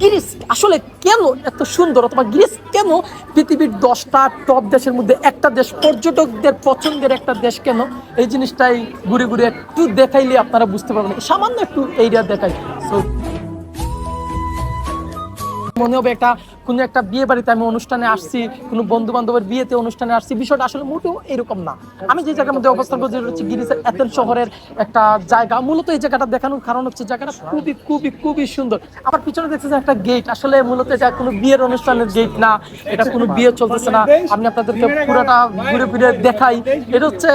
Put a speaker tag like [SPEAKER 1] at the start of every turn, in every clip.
[SPEAKER 1] Greece আসলে কেন এত সুন্দর? অথবা গ্রিস কেন পৃথিবীর দশটা টপ দেশের মধ্যে একটা দেশ পর্যটকদের পছন্দের একটা দেশ কেন? এই জিনিসটাই ঘুরে ঘুরে একটু দেখাইলে আপনারা বুঝতে পারবেন। সামান্য একটু এরিয়া দেখাই। So, মনে হবে একটা কোনো একটা বিয়ে বাড়িতে আমি অনুষ্ঠানে আসছি, কোনো বন্ধু বান্ধবের বিয়েতে অনুষ্ঠানে আসছি, বিষয়টা আসলে মোটেও এরকম না। আমি যে জায়গার মধ্যে অবস্থান করছি হচ্ছে গিরিসের এথেন শহরের একটা জায়গা। মূলত এই জায়গাটা দেখানোর কারণ হচ্ছে জায়গাটা খুবই খুবই খুবই সুন্দর। আমার পিছনে দেখতেছেন একটা গেট আসলে মূলত এটা কোনো বিয়ের অনুষ্ঠানের গেট না। এটা কোনো বিয়ে চলতেছে না। আমি আপনাদেরকে পুরোটা ঘুরে ফিরে দেখাই। এটা হচ্ছে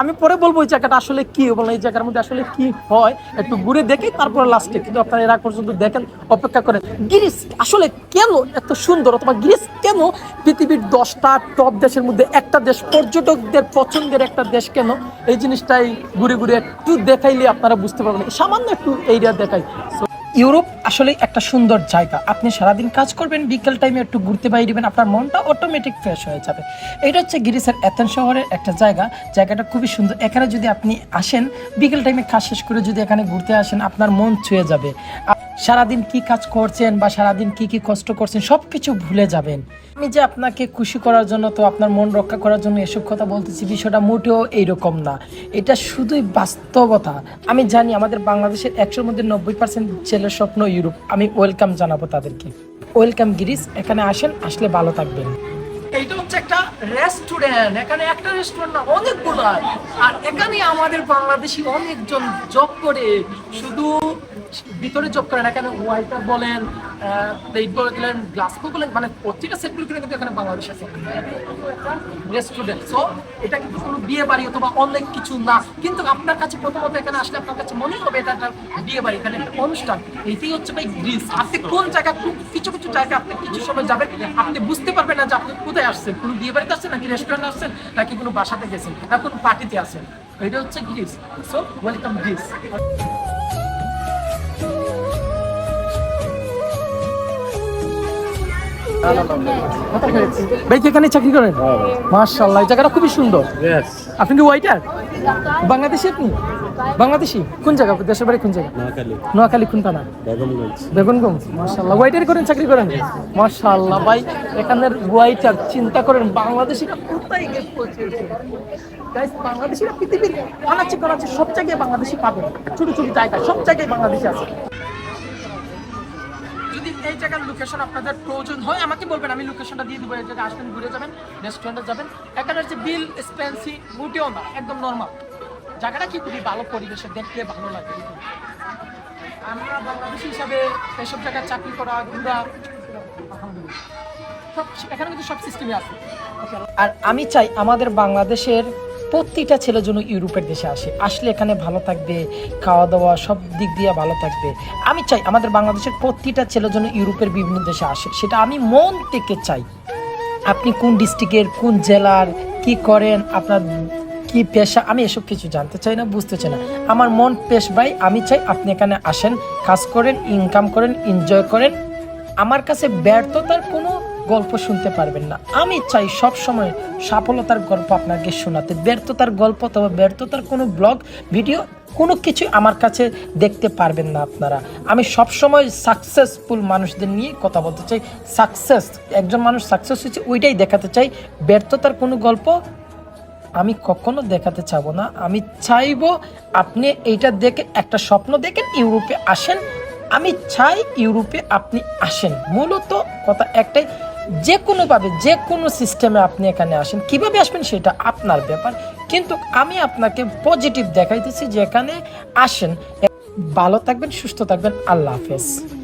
[SPEAKER 1] আমি পরে বলব এই জায়গাটা আসলে কি এবং এই জায়গার মধ্যে আসলে কি হয়, একটু ঘুরে দেখে, তারপরে লাস্টে কিন্তু আপনারা এর পর্যন্ত দেখেন, অপেক্ষা করেন। গ্রিস আসলে কেন এত সুন্দর অথবা গ্রিস কেন পৃথিবীর দশটা টপ দেশের মধ্যে একটা দেশ পর্যটকদের পছন্দের একটা দেশ কেন? এই জিনিসটাই ঘুরে ঘুরে একটু দেখাইলে আপনারা বুঝতে পারবেন। সামান্য একটু এরিয়া দেখাই। ইউরোপ আসলে একটা সুন্দর জায়গা। আপনি সারাদিন কাজ করবেন, বিকেল টাইমে একটু ঘুরতে বাইরে দেবেন আপনার মনটা অটোমেটিক ফ্রেশ হয়ে যাবে। এটা হচ্ছে গ্রিসের এথেন শহরের একটা জায়গা। জায়গাটা খুবই সুন্দর। এখানে যদি আপনি আসেন, বিকেল টাইমে কাজ শেষ করে যদি এখানে ঘুরতে আসেন, আপনার মন ছুঁয়ে যাবে। সারাদিন কি কাজ করছেন বা সারাদিন কি কি কষ্ট করছেন সব কিছু ভুলে যাবেন। আমি যে আপনাকে খুশি করার জন্য তো আপনার মন রক্ষা করার জন্য এসব কথা বলতেছি, বিষয়টা মোটেও এইরকম না। এটা শুধুই বাস্তবতা। আমি জানি আমাদের বাংলাদেশের একশোর মধ্যে নব্বই পার্সেন্ট ছেলের স্বপ্ন ইউরোপ। আমি ওয়েলকাম জানাব তাদেরকে। ওয়েলকাম গিরিস, এখানে আসেন, আসলে ভালো থাকবেন। হচ্ছে একটা রেস্টুরেন্ট এখানে একটা রেস্টুরেন্ট অনেকগুলো। আর এখানে আমাদের বাংলাদেশি অনেকজন জব করে। শুধু ভিতরে জব করেন এখানে ওয়াইটার বলেন প্লেট বলেন গ্লাস বলেন মানে প্রত্যেকটা সেটগুলো কিন্তু এখানে বাংলাদেশ আছে। রেস্টুরেন্ট সো এটা কিন্তু কোনো বিয়ে বাড়ি অথবা অনেক কিছু না। কিন্তু আপনার কাছে প্রথমত এখানে আসলে আপনার কাছে মনে হবে এটা একটা বিয়ে বাড়ি, এখানে অনুষ্ঠান। এটাই হচ্ছে ভাই গ্রিস আপনি কোন জায়গা কিছু কিছু জায়গা আপনি কিছু সময় যাবেন, আপনি বুঝতে পারবেন না যে আপনি কোথায় আসছেন। কোনো বিয়ে বাড়িতে আসছেন নাকি রেস্টুরেন্টে আসছেন নাকি কোনো বাসাতে গেছেন না কোনো পার্টিতে আসেন এটা হচ্ছে গ্রিস সো ওয়েলকাম গ্রিস ভাই এখানে চাকরি করেন? মার্শাল্লাহ এই জায়গাটা খুবই সুন্দর। আপনি কি ওয়াইটার বাংলাদেশি আপনি? বাংলাদেশি? কোন জায়গা? দেশের বাড়ি কোন জায়গা?
[SPEAKER 2] নোয়াখালী।
[SPEAKER 1] নোয়াখালী কোন থানা? বেগুনগঞ্জ মার্শাল্লাহ ওয়াইটার করেন চাকরি করেন? মার্শাল্লাহ ভাই এখানের ওয়াইটার চিন্তা করেন বাংলাদেশিরা কোথায় গিয়ে পৌঁছেছে বাংলাদেশিরা পৃথিবীর অনাচে করাচে সব জায়গায় বাংলাদেশি পাবেন ছোট ছোট জায়গা সব জায়গায় বাংলাদেশি আছে। জায়গার লোকেশন আপনাদের প্রয়োজন হয়, আমাকে বলবেন, আমি লোকেশনটা দিয়ে দেবো, এই জায়গায় আসবেন, ঘুরে যাবেন রেস্টুরেন্টে যাবেন। এখানে হচ্ছে বিল এক্সপেন্সি মোটেও না, একদম নর্মাল জায়গাটা কি খুবই ভালো পরিবেশে, দেখতে ভালো লাগে। আমরা বাংলাদেশি হিসাবে এসব জায়গায় চাকরি করা, ঘোরা, সব এখানে কিন্তু সব সিস্টেমই আছে। আর আমি চাই আমাদের বাংলাদেশের প্রত্যেকটা ছেলে যেন ইউরোপের দেশে আসে। আসলে এখানে ভালো থাকবে, খাওয়া দাওয়া সব দিক দিয়ে ভালো থাকবে। আমি চাই আমাদের বাংলাদেশের প্রত্যেকটা ছেলে যেন ইউরোপের বিভিন্ন দেশে আসে। সেটা আমি মন থেকে চাই। আপনি কোন ডিস্ট্রিক্টের, কোন জেলার, কি করেন, আপনার কি পেশা, আমি এসব কিছু জানতে চাই না, বুঝতে চাই না। আমার মন পেশ ভাই, আমি চাই আপনি এখানে আসেন, কাজ করেন ইনকাম করেন এনজয় করেন। আমার কাছে ব্যর্থতার কোনো গল্প শুনতে পারবেন না। আমি চাই সব সময় সফলতার গল্প আপনাকে শোনাতে। ব্যর্থতার গল্প অথবা ব্যর্থতার কোনো ব্লগ, ভিডিও, কোনো কিছু আমার কাছে দেখতে পারবেন না আপনারা। আমি সব সময় সাকসেসফুল মানুষদের নিয়ে কথা বলতে চাই। সাকসেস একজন মানুষ সাকসেস হয়েছে, ওইটাই দেখাতে চাই। ব্যর্থতার কোনো গল্প আমি কখনো দেখাতে চাবো না। আমি চাইব আপনি এইটা দেখে একটা স্বপ্ন দেখেন, ইউরোপে আসেন। আমি চাই ইউরোপে আপনি আসেন। মূলত কথা একটাই যে কোনোভাবে যে কোনো সিস্টেমে আপনি এখানে আসেন। কীভাবে আসবেন সেটা আপনার ব্যাপার। কিন্তু আমি আপনাকে পজিটিভ দেখাইতেছি যে এখানে আসেন। ভালো থাকবেন, সুস্থ থাকবেন। আল্লাহ হাফেজ।